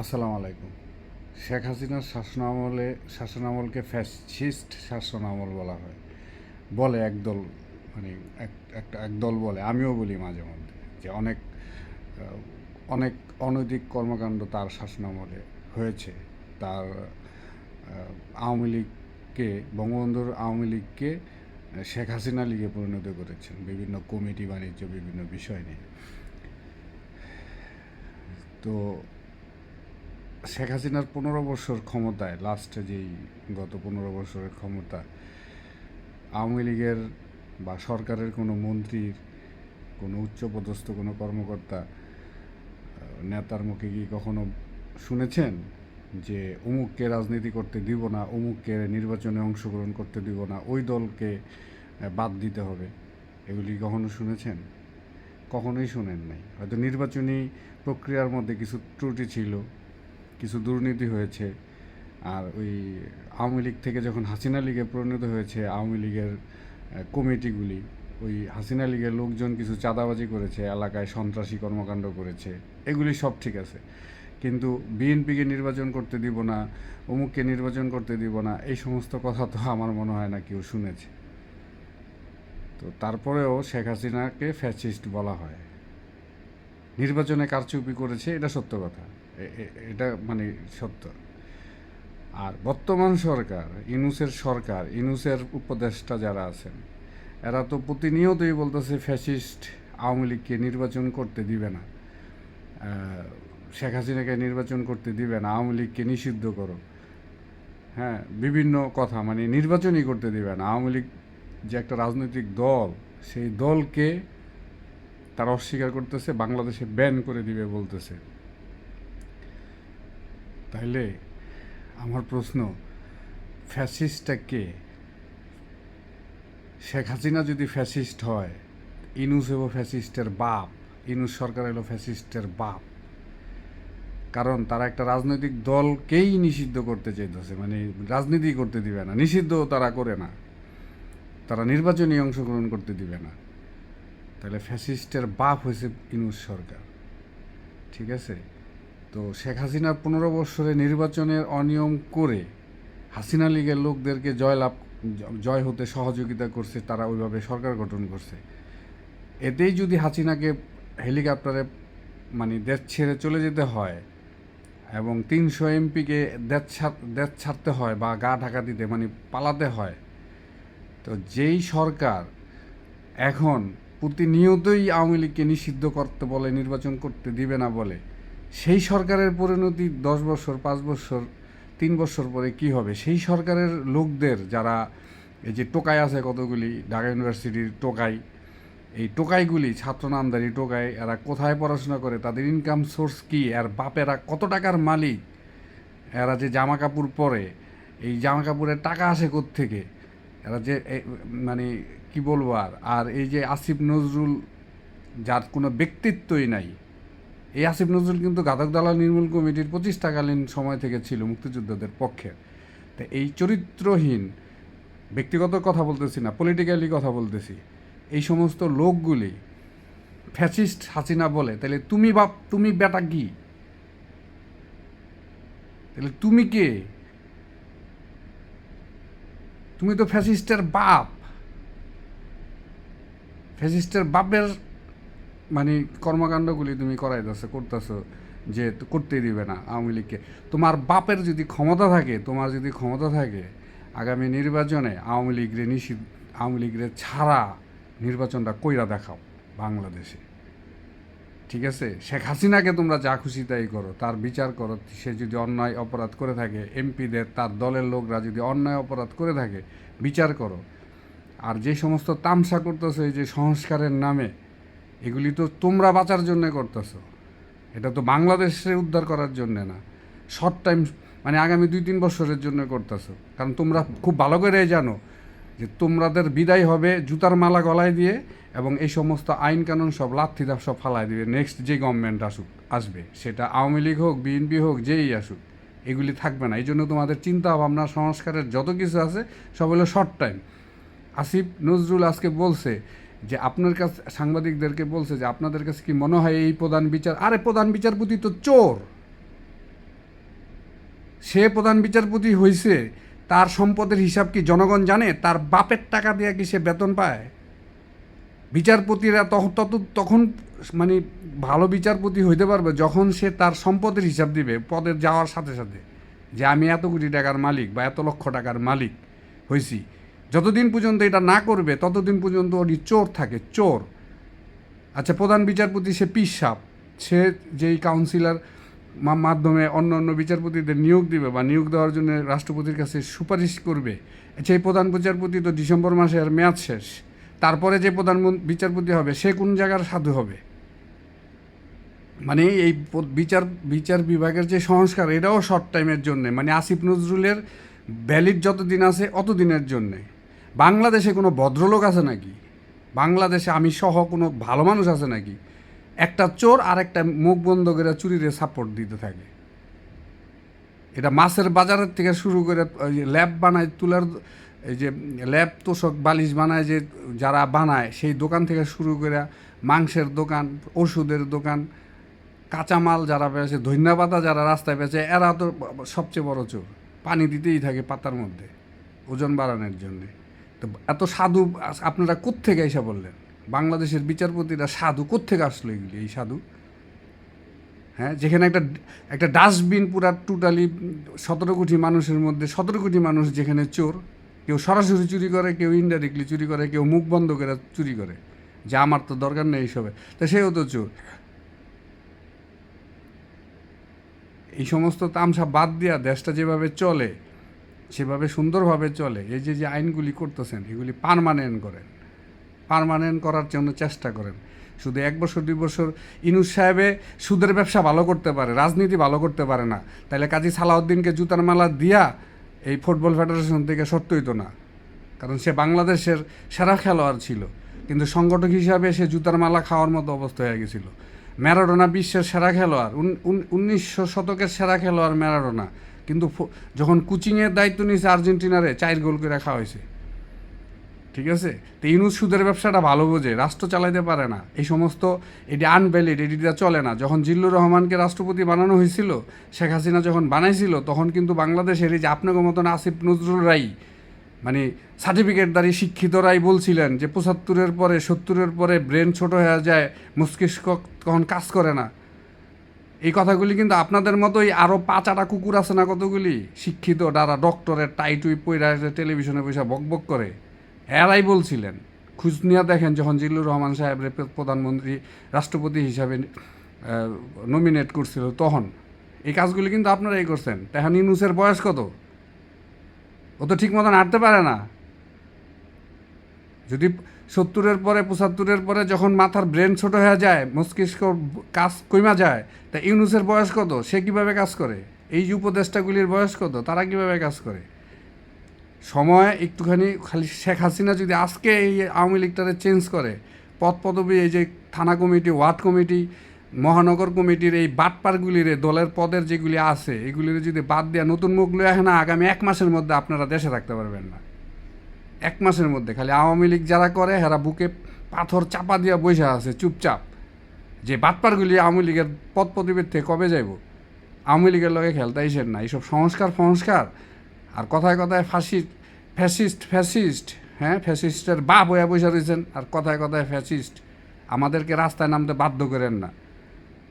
আসসালামু আলাইকুম। শেখ হাসিনার শাসনামলে শাসনামলকে ফ্যাসিস্ট শাসনামল বলা হয়। বলে একদল মানে এক একটা একদল বলে। আমিও বলি মাঝে মধ্যে যে অনেক অনেক অনৈতিক কর্মকাণ্ড তার শাসনামলে হয়েছে। তার আওয়ামী লীগকে, বঙ্গবন্ধুর আওয়ামী লীগকে শেখ হাসিনা লীগে পরিণত করেছেন বিভিন্ন কমিটি বাণিজ্য, বিভিন্ন বিষয় নিয়ে। তো শেখ হাসিনার পনেরো বছর ক্ষমতায় লাস্টে যেই গত পনেরো বছরের ক্ষমতা, আওয়ামী লীগের বা সরকারের কোনো মন্ত্রীর, কোনো উচ্চপদস্থ কোনো কর্মকর্তা নেতার মুখে কি কখনো শুনেছেন যে অমুককে রাজনীতি করতে দিব না, অমুককে নির্বাচনে অংশগ্রহণ করতে দিব না, ওই দলকে বাদ দিতে হবে? এগুলি কখনো শুনেছেন? কখনোই শোনেন নাই। হয়তো নির্বাচনী প্রক্রিয়ার মধ্যে কিছু ত্রুটি ছিল কিছু দুর্নীতি হয়েছে। আর ওই আওয়ামী লীগ থেকে যখন হাসিনা লীগে পরিণত হয়েছে, আওয়ামী লীগের কমিটিগুলি, ওই হাসিনা লীগের লোকজন কিছু চাঁদাবাজি করেছে, এলাকায় সন্ত্রাসী কর্মকাণ্ড করেছে, এগুলি সব ঠিক আছে। কিন্তু বিএনপিকে নির্বাচন করতে দিব না, অমুককে নির্বাচন করতে দিব না, এই সমস্ত কথা তো আমার মনে হয় না কেউ শুনেছে। তো তারপরেও শেখ হাসিনাকে ফ্যাসিস্ট বলা হয়। নির্বাচনে কারচুপি করেছে, এটা সত্য কথা। এটা মানে সত্য। আর বর্তমান সরকার ইনুসের সরকার ইনুসের উপদেষ্টা যারা আছেন, এরা তো প্রতিনিয়তই বলতেছে ফ্যাসিস্ট আওয়ামী লীগকে নির্বাচন করতে দিবে না। শেখ হাসিনাকে নির্বাচন করতে দিবে না, আওয়ামী লীগকে নিষিদ্ধ করো। হ্যাঁ বিভিন্ন কথা মানে নির্বাচনই করতে দিবে না। আওয়ামী লীগ যে একটা রাজনৈতিক দল, সেই দলকে তারা অস্বীকার করতেছে, বাংলাদেশে ব্যান করে দিবে বলতেছে। তাইলে আমার প্রশ্ন, ফ্যাসিস্টটা কে? শেখ হাসিনা যদি ফ্যাসিস্ট হয়, ইনুস হলো ফ্যাসিস্টের বাপ, ইনুস সরকার হলো ফ্যাসিস্টের বাপ। কারণ তারা একটা রাজনৈতিক দলকেই নিষিদ্ধ করতে চাইতেছে মানে রাজনীতি করতে দিবে না নিষিদ্ধ তারা করে না। তারা নির্বাচনী অংশগ্রহণ করতে দিবে না। তাহলে ফ্যাসিস্টের বাপ হয়েছে ইনুস সরকার, ঠিক আছে? তো শেখ হাসিনার পনেরো বৎসরে নির্বাচনের অনিয়ম করে হাসিনা লীগের লোকদেরকে জয়লাভ, জয় হতে সহযোগিতা করছে, তারা ওইভাবে সরকার গঠন করছে। এতেই যদি হাসিনাকে হেলিকপ্টারে মানে দেশ ছেড়ে চলে যেতে হয় এবং তিনশো এমপিকে দেশ দেশ ছাড়তে হয় বা গা ঢাকা দিতে মানে পালাতে হয়, তো যেই সরকার এখন প্রতিনিয়তই আওয়ামী লীগকে নিষিদ্ধ করতে বলে, নির্বাচন করতে দিবে না বলে সেই সরকারের পরিণতি দশ বছর, পাঁচ বছর, তিন বছর পরে কি হবে? সেই সরকারের লোকদের যারা এই যে টোকাই আছে কতগুলি, ঢাকা ইউনিভার্সিটির টোকাই এই টোকাইগুলি, ছাত্র নামদারি টোকাই এরা কোথায় পড়াশোনা করে, তাদের ইনকাম সোর্স কি, আর বাপেরা কত টাকার মালিক? এরা যে জামা কাপড় পরে, এই জামা কাপড়ের টাকা আসে থেকে এরা যে মানে কি বলব আর? আর এই যে আসিফ নজরুল, যার কোনো ব্যক্তিত্বই নাই এই আসিফ নজরুল কিন্তু গাদক দালাল নির্মূল কমিটির প্রতিষ্ঠাকালীন সময় থেকে ছিল মুক্তিযোদ্ধাদের পক্ষে। তো এই চরিত্রহীন, ব্যক্তিগত কথা বলতেছি না পলিটিক্যালি কথা বলতেছি, এই সমস্ত লোকগুলি ফ্যাসিস্ট হাসিনা বলে, তাহলে তুমি বাপ, তুমি বেটা কি? তাহলে তুমি কে? তুমি তো ফ্যাসিস্টের বাপ। ফ্যাসিস্টের বাপের মানে কর্মকাণ্ডগুলি তুমি করাইতেছো, করতেছো, যে তো করতেই দিবে না আওয়ামী লীগকে। তোমার বাপের যদি ক্ষমতা থাকে, তোমার যদি ক্ষমতা থাকে, আগামী নির্বাচনে আওয়ামী লীগরে নিষিদ্ধ, আওয়ামী লীগরে ছাড়া নির্বাচনটা কইরা দেখাও বাংলাদেশে। ঠিক আছে? শেখ হাসিনাকে তোমরা যা খুশি তাই করো, তার বিচার করো। সে যদি অন্যায় অপরাধ করে থাকে, এমপিদের, তার দলের লোকরা যদি অন্যায় অপরাধ করে থাকে, বিচার করো। আর যে সমস্ত তামসা করতেছো যে সংস্কারের নামে এগুলি তো তোমরা বাঁচার জন্য করতেছো। এটা তো বাংলাদেশে উদ্ধার করার জন্য না। শর্ট টাইম মানে আগামী দুই তিন বছরের জন্য করতেছো। কারণ তোমরা খুব ভালো করে জানো যে তোমাদের বিদায় হবে জুতার মালা গলায় দিয়ে এবং এই সমস্ত আইন কানুন সব লাথি সব ফালাই দিবে। নেক্সট যে গভর্নমেন্ট আসুক, আসবে। সেটা আওয়ামী লীগ হোক, বিএনপি হোক, যেই আসুক, এগুলি থাকবে না। এই জন্য তোমাদের চিন্তা ভাবনা সংস্কারের যত কিছু আছে, সব হলো শর্ট টাইম আসিফ নজরুল আজকে বলছে যে আপনার কাছে সাংবাদিকদেরকে বলছে যে আপনাদের কাছে কি মনে হয় এই প্রধান বিচার, আরে প্রধান বিচারপতি তো চোর। সে প্রধান বিচারপতি হয়েছে তার সম্পদের হিসাব কি জনগণ জানে? তার বাপের টাকা দিয়ে কি সে বেতন পায়? বিচারপতিরা তখন তত, তখন মানে ভালো বিচারপতি হইতে পারবে যখন সে তার সম্পদের হিসাব দিবে পদের যাওয়ার সাথে সাথে। যে আমি এত কোটি টাকার মালিক বা এত লক্ষ টাকার মালিক হয়েছি যতদিন পর্যন্ত এটা না করবে, ততদিন পর্যন্ত ওটি চোর থাকে, চোর। আচ্ছা প্রধান বিচারপতি সে পিস সাপ সে যেই কাউন্সিলর মাধ্যমে অন্য অন্য বিচারপতিদের নিয়োগ দিবে বা নিয়োগ দেওয়ার জন্য রাষ্ট্রপতির কাছে সুপারিশ করবে সেই প্রধান বিচারপতি তো ডিসেম্বর মাসে আর মেয়াদ শেষ। তারপরে যে প্রধান বিচারপতি হবে, সে কোন জায়গার সাধু হবে? মানে এই বিচার বিচার বিভাগের যে সংস্কার, এটাও শর্ট টাইমের জন্যে। মানে আসিফ নজরুলের ভ্যালিড যতদিন আছে, অতদিনের জন্যে। বাংলাদেশে কোনো ভদ্রলোক আছে নাকি? বাংলাদেশে আমি সহ কোনো ভালো মানুষ আছে নাকি? একটা চোর আর একটা মুখ বন্ধ করে চুরিরে সাপোর্ট দিতে থাকে। এটা মাছের বাজারের থেকে শুরু করে ল্যাব বানায়, তুলার, এই যে ল্যাব তোষক বালিশ বানায় যে যারা বানায়, সেই দোকান থেকে শুরু করে মাংসের দোকান, ওষুধের দোকান, কাঁচামাল যারা বেচে ধন্যবাদা যারা রাস্তায় বেচে এরা তো সবচেয়ে বড় চোর। পানি দিতেই থাকে পাতার মধ্যে, ওজন বাড়ানোর জন্যে। তো এত সাধু, আপনারা কোত্থেকে এসে বললেন? বাংলাদেশের বিচারপতিরা সাধু কোত্থেকে আসলো এগুলি, এই সাধু? হ্যাঁ যেখানে একটা একটা ডাস্টবিন পুরা টোটালি সতেরো কোটি মানুষের মধ্যে, সতেরো কোটি মানুষ যেখানে চোর, কেউ সরাসরি চুরি করে, কেউ ইনডাইরেক্টলি চুরি করে, কেউ মুখ বন্ধ করে চুরি করে। যে আমার তো দরকার নেই এইসবে। তা সেও তো চোর। এই সমস্ত তামসা বাদ দিয়া দেশটা যেভাবে চলে সেভাবে সুন্দরভাবে চলে। এই যে যে আইনগুলি করতেছেন, এগুলি পারমানেন্ট করেন। পারমানেন্ট করার জন্য চেষ্টা করেন। শুধু এক বছর, দুই বছর ইনুস সাহেবে সুদের ব্যবসা ভালো করতে পারে, রাজনীতি ভালো করতে পারে না। তাহলে কাজী সালাউদ্দিনকে জুতার মালা দিয়া এই ফুটবল ফেডারেশন থেকে সত্য হইতো না। কারণ সে বাংলাদেশের সেরা খেলোয়াড় ছিল। কিন্তু সংগঠক হিসাবে সে জুতার মালা খাওয়ার মতো অবস্থা হয়ে গেছিল। ম্যারাডোনা বিশ্বের সেরা খেলোয়াড়। উন- উন- উনিশশো শতকের সেরা খেলোয়াড় ম্যারাডোনা। কিন্তু যখন কোচিংয়ের দায়িত্ব নিয়েছে আর্জেন্টিনারে চার গোল করে খাওয়া হয়েছে। ঠিক আছে? তো ইউনুস সুদের ব্যবসাটা ভালো বোঝে, রাষ্ট্র চালাইতে পারে না। এই সমস্ত এটি আনভ্যালিড এটিটা চলে না। যখন জিল্লুর রহমানকে রাষ্ট্রপতি বানানো হয়েছিল, শেখ হাসিনা যখন বানাইছিল, তখন কিন্তু বাংলাদেশের এই যে আপনাকে মতন আসিফ নজরুল রাই মানে সার্টিফিকেটদারি শিক্ষিতরাই বলছিলেন যে, পঁচাত্তরের পরে সত্তরের পরে ব্রেন ছোট হয়ে যায়, মস্তিষ্ক তখন কাজ করে না। এই কথাগুলি কিন্তু আপনাদের মতোই আরও পাঁচাটা কুকুর আছে না কতগুলি? শিক্ষিত যারা ডক্টরের টাইটুই পইরা টেলিভিশনে পয়সা বক বক করে। এরাই বলছিলেন, খুঁজ নিয়ে দেখেন যখন জিল্লুর রহমান সাহেবের প্রধানমন্ত্রী, রাষ্ট্রপতি হিসাবে নমিনেট করছিল তখন। এই কাজগুলি কিন্তু আপনারাই করছেন। তখন ইনুসের বয়স কত? ও তো ঠিক মতন হাঁটতে পারে না। যদি সত্তরের পরে, পঁচাত্তরের পরে যখন মাথার ব্রেন ছোট হয়ে যায়, মস্তিষ্ক কাজ কমা যায়, তা ইউনুসের বয়স কত? সে কীভাবে কাজ করে? এই উপদেষ্টাগুলির বয়স কত? তারা কীভাবে কাজ করে? সময় একটুখানি খালি শেখ হাসিনা যদি আজকে এই আওয়ামী লীগটারে চেঞ্জ করে পদ পদবি এই যে থানা কমিটি, ওয়ার্ড কমিটি, মহানগর কমিটির এই বাটপারগুলির, দলের পদের যেগুলি আছে, এগুলির যদি বাদ দেওয়া নতুন মুখ লয়ে না, আগামী এক মাসের মধ্যে আপনারা দেশে থাকতে পারবেন না। এক মাসের মধ্যে খালি আওয়ামী লীগ যারা করে, হেরা বুকে পাথর চাপা দিয়া বসে আছে, চুপচাপ। যে বাটপারগুলি আওয়ামী লীগের পদ পদবীর থেকে কবে যাইব? আওয়ামী লীগের লগে খেলতে আইসেন না। এইসব সংস্কার সংস্কার আর কথায় কথায় ফাঁসি ফ্যাসিস্ট ফ্যাসিস্ট হ্যাঁ ফ্যাসিস্টের বাপ হয়ে বসে রয়েছেন আর কথায় কথায় ফ্যাসিস্ট। আমাদেরকে রাস্তায় নামতে বাধ্য করেন না।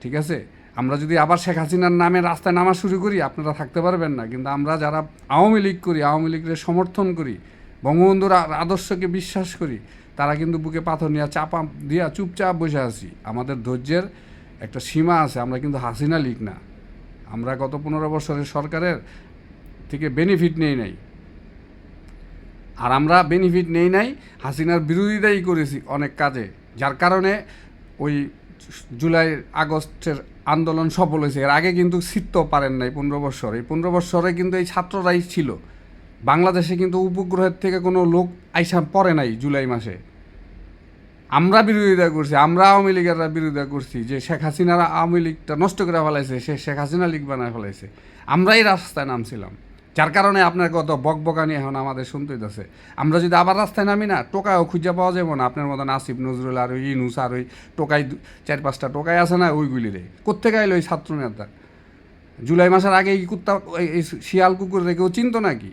ঠিক আছে? আমরা যদি আবার শেখ হাসিনার নামে রাস্তায় নামা শুরু করি, আপনারা থাকতে পারবেন না। কিন্তু আমরা যারা আওয়ামী লীগ করি, আওয়ামী লীগের সমর্থন করি বঙ্গবন্ধুর আদর্শকে বিশ্বাস করি, তারা কিন্তু বুকে পাথর নিয়ে চাপা দিয়া চুপচাপ বসে আছি। আমাদের ধৈর্যের একটা সীমা আছে, আমরা কিন্তু হাসিনা লীগ না। আমরা গত পনেরো বছরের সরকারের থেকে বেনিফিট নেই নাই। আর আমরা বেনিফিট নেই নাই, হাসিনার বিরোধিতাই করেছি অনেক কাজে, যার কারণে ওই জুলাই আগস্টের আন্দোলন সফল হয়েছে। এর আগে কিন্তু শিখতেও পারেন নাই পনেরো বছর। এই পনেরো বছরে কিন্তু এই ছাত্ররাই ছিল। বাংলাদেশে কিন্তু উপগ্রহের থেকে কোনো লোক আইসা পড়ে নাই জুলাই মাসে। আমরা বিরোধিতা করছি, আমরা আওয়ামী লীগেররা বিরোধিতা করছি যে শেখ হাসিনারা আওয়ামী লীগটা নষ্ট করে ফেলাইছে, সে শেখ হাসিনা লীগ বানায় ফেলাইছে। আমরাই রাস্তায় নামছিলাম। যার কারণে আপনার কত বক বকানি এখন আমাদের শুনতে হইতেছে। আমরা যদি আবার রাস্তায় নামি না টোকাও খুঁজে পাওয়া যাব না। আপনার মতন আসিফ, নজরুল আর ওই ইনুস আর ওই টোকাই চার পাঁচটা টোকাই আছে না ওইগুলি রে কোথেকে আইলো ওই ছাত্র নেতা? জুলাই মাসের আগে এই কুত্তা, এই- শিয়াল কুকুর কেউ চিনতো নাকি?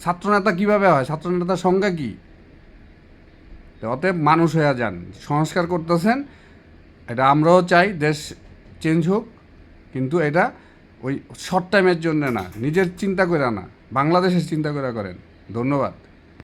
ছাত্রনেতা কীভাবে হয়? ছাত্রনেতার সংজ্ঞা কি? অতএব মানুষ হয়ে যান। সংস্কার করতেছেন, এটা আমরাও চাই, দেশ চেঞ্জ হোক, কিন্তু এটা ওই শর্ট টাইমের জন্য না। নিজের চিন্তা করে না। বাংলাদেশের চিন্তা করে করেন। ধন্যবাদ।